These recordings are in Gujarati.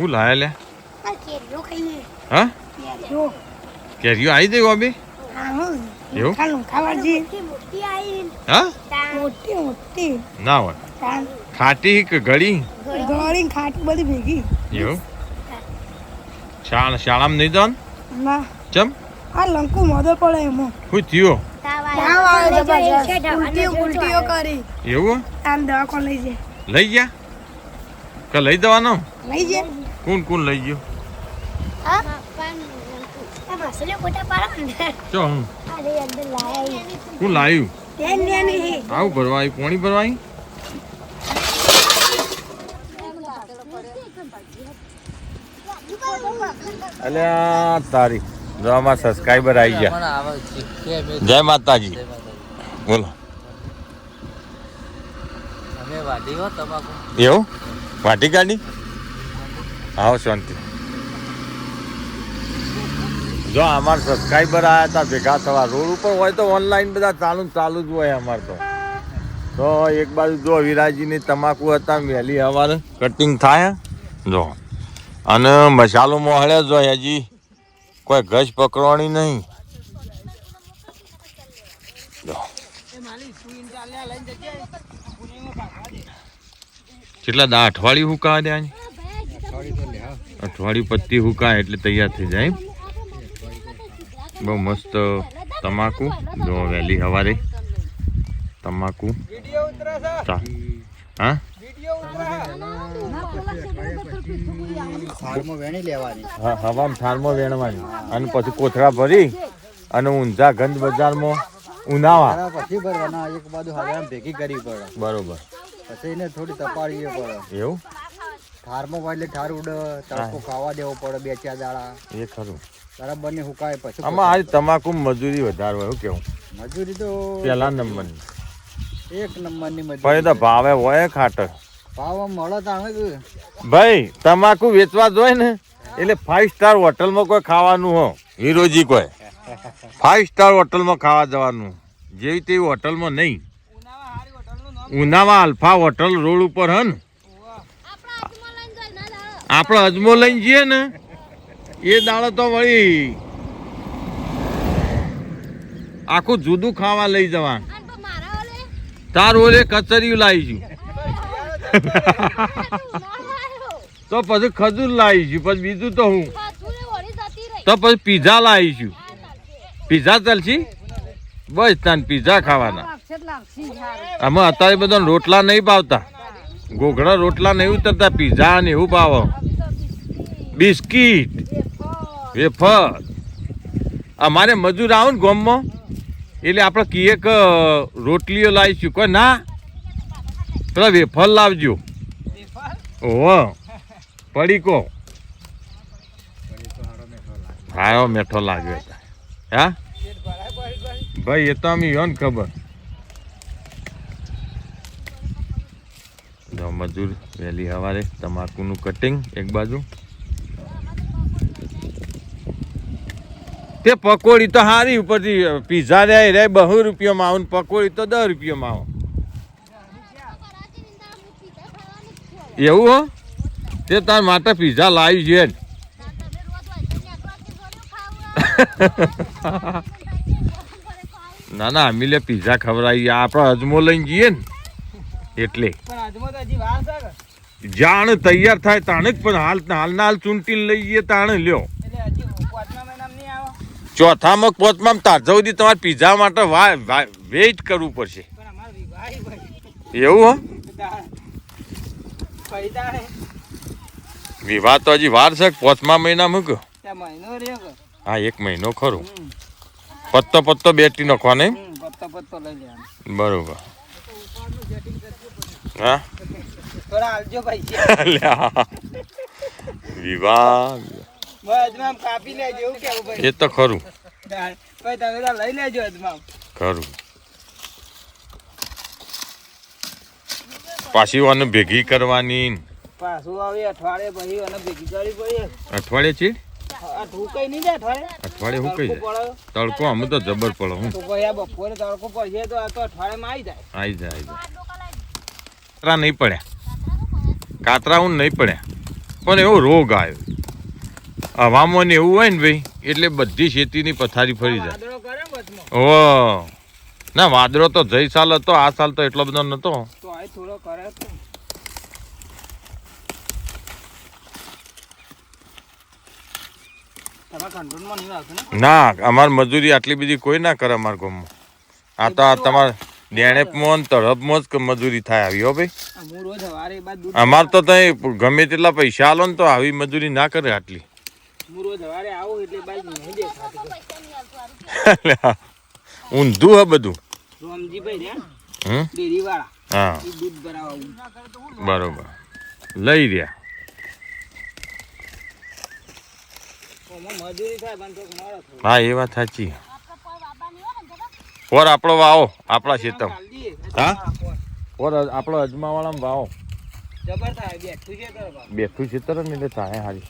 શું લાયા લે? હા? કેરીઓ. આવી એવું? હા? મોટી મોટી. ના હોય. ખાટી કે ગળી? ગળી ખાટી બધી ભેગી. એવું? શાળા શાળામાં નહીં જવાનું? ના. ચમ? આ લંકુ મોદો પડે એમાં. હું થયો? તાવ આવે જબરજસ્ત. ઉલટીઓ ઉલટીઓ કરી. એવું? આમ દવાખાને લઈ જાય. લઈ ગયા? કે લઈ દેવાનો લઈ જાય. કોણ કોણ લઈ ગયો? ચો હું? કોણ નેની આવું ભરવા આવી પોણી ભરવા આવી અલ્યા તારી જોવામાં સબસ્ક્રાઈબર આવી ગયા. જય માતાજી. બોલો. એવું? વાટી ગાડી? આવો શાંતિ. જો અમારા સબસ્ક્રાઈબર આવ્યા હતા, ભેગા થવા. રોડ ઉપર હોય તો ઓનલાઈન બધા ચાલુ ચાલુ જ હોય અમારે તો. તો એક બાજુ જો વિરાજીની તમાકુ હતા, વહેલી હવારે કટિંગ થાય જો. અને મસાલો મોહળે જો હજી. કોઈ ગજ પકડવાની નહીં. કેટલા દા અઠવાડિયું હુકા દે આની અઠવાડિયું પત્તી હુકાય એટલે તૈયાર થઈ જાય. બહુ મસ્ત તમાકુ. જો વહેલી સવારે તમાકુ. ચા. હા? થાળમાં વેણી લેવાની. હા હવામાં થાળમાં વેણવાની. અને પછી કોથળા ભરી અને ઊંધા ગંધ બજારમાં ઉનાવા પછી ભરવાના. એક બાજુ હાથ ભેગી કરવી પડે. બરોબર. પછી એને થોડી તપાડીએ પડે. એવું? ઠારમાં વાએટલે ઠાર ઉડે તડકો ખાવા દેવો પડે બે ચાર દાડા. એ ખરું. બરાબર ને હુકાય પછી આમાં આજ તમાકુ મજૂરી વધારે હોય એવું કેવું? મજૂરી તો પહેલા નંબરની. એક નંબરની પણ એ મજૂરી તો ભાવે હોય ખાટર ભાવ મળે તાણે ભાઈ તમાકુ વેચવા જોઈએ ને એટલે ફાઈવ સ્ટાર હોટલમાં કોઈ ખાવાનું હો હીરોજી કોઈ. ફાઈવ સ્ટાર હોટલમાં ખાવા જવાનું. જેવી તેવી હોટલમાં નહીં. ઉનાવા અલ્ફા હોટલ રોડ ઉપર હે ને આપણે અજમો લઈને જઈએ ને એ દાડો તો વળી આખું જુદું ખાવા લઈ જવાનું. તાર ઓલે કચરિયું લાવીશું તો પછી ખજૂર લાવીશું પછી બીજું તો હું? તો પછી પીઝા લાવીશું પીઝા ચાલશી? બસ તાન પીઝા ખાવાના. આમાં અત્યારે બધા રોટલા નહીં ભાવતા. ઘોઘડા રોટલા નહીં ઉતરતા પીઝા ને એવું ભાવ. બિસ્કીટ. વેફર. અમારે મજૂર આવું ને ગોમમાં. એટલે આપણે કહીએ કે રોટલીઓ લાવીશું. કોઈ ના? પેલા વેફર લાવજો. ઓહો. પડીકો. હારો મેઠો લાગ્યો હા? ભાઈ, એ તો અમે યોન ખબર. મજૂર વહેલી સવારે તમાકુનું કટિંગ એક બાજુ. તે પકોડી તો સારી ઉપરથી પીઝા રે રે, બહુ રૂપિયામાં આવું પકોડી તો દસ રૂપિયામાં આવો. એવું હો? તે તાર માટે પીઝા લાવી છે ના ના, અમી લે પીઝા ખવડાવી આપણે અજમો લઈને જઈએ ને. એટલે. જાણ તૈયાર થાય તાણે પણ હાલ હાલના હાલ ચૂંટીને લઈએ તાણે લ્યો. ચોથામાં પોચમાં તાર સુધી તમારે પીઝા માટે વેઇટ કરવું પડશે. એવું હો? વિવાહ તો હજી વાર છે પોચમા મહિના મૂક હા એક મહિનો ખરું. પત્તો પત્તો બેટી નાખવા નહીં બરોબર. હા? લ્યા. વિવાહ. કાપી લેજો એવું કેવું ભાઈ? એ તો ખરું. ભાઈ તમે લઈ લેજો અજમામ ખરું. પાછી આને ભેગી કરવાની. પાછું આવી અઠવાડિયે પછી અને ભેગી કરવી પડી અઠવાડિયે છે આ નહીં જાય અઠવાડિયે? અઠવાડિયે હું કઈ તડકો અમે તો જબર પડે હું. તો આ બપોરે તડકો પડશે તો આ તો અઠવાડિયામાં આવી જાય. આવી જાય આવી જાય. કાતરા નહીં પડ્યા. કાતરા હું નહીં પડ્યા. પણ એવો રોગ આવ્યો. હવામાં ને એવું હોય ને ભાઈ એટલે બધી ખેતીની પથારી ફરી જાય. ઓ. ના વાદળો તો જઈ સાલ હતો આ સાલ તો એટલો બધો નતો. ને. અમાર મજૂરી આટલી બધી કોઈ ના કરે અમારા ગામમાં. આ તો આ તમારે ડેણેપમાં ને તળપમાં જ મજૂરી થાય આવી હો ભાઈ? અમાર તો તઈ ગમે તેટલા પૈસા આલો ને તો આવી મજૂરી ના કરે આટલી. ઊંધું હે બધું. હા. બરોબર. લઈ રહ્યા. હા એ વાત સાચી. ઓર આપણો વાવો આપણા ખેતર. હા? ઓર આપણો અજમાવાળામાં વાવો. બેઠું ખેતર ને એટલે થાય હારી.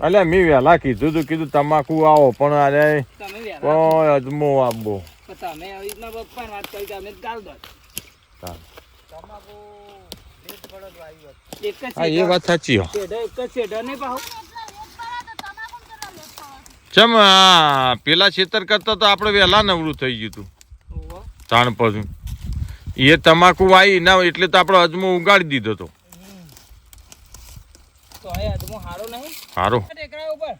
અલ્યા મેં વહેલા કીધું તું કીધું તમાકુ આવો પણ અરે તમે કોઈ અજમો આપવો તમે આવી રીતના પપ્પાને વાત કરી કે ગાલ દો. એક જ એ વાત સાચી એક જ શેઢો નહીં પાહો. ચમ પેલા ખેતર કરતા તો આપણે વહેલા નવરું થઈ ગયું હતું. તાણ પછી. એ તમાકુ આવી ના એટલે તો આપણે અજમો ઉગાડી દીધો તો. સારો હવે હારો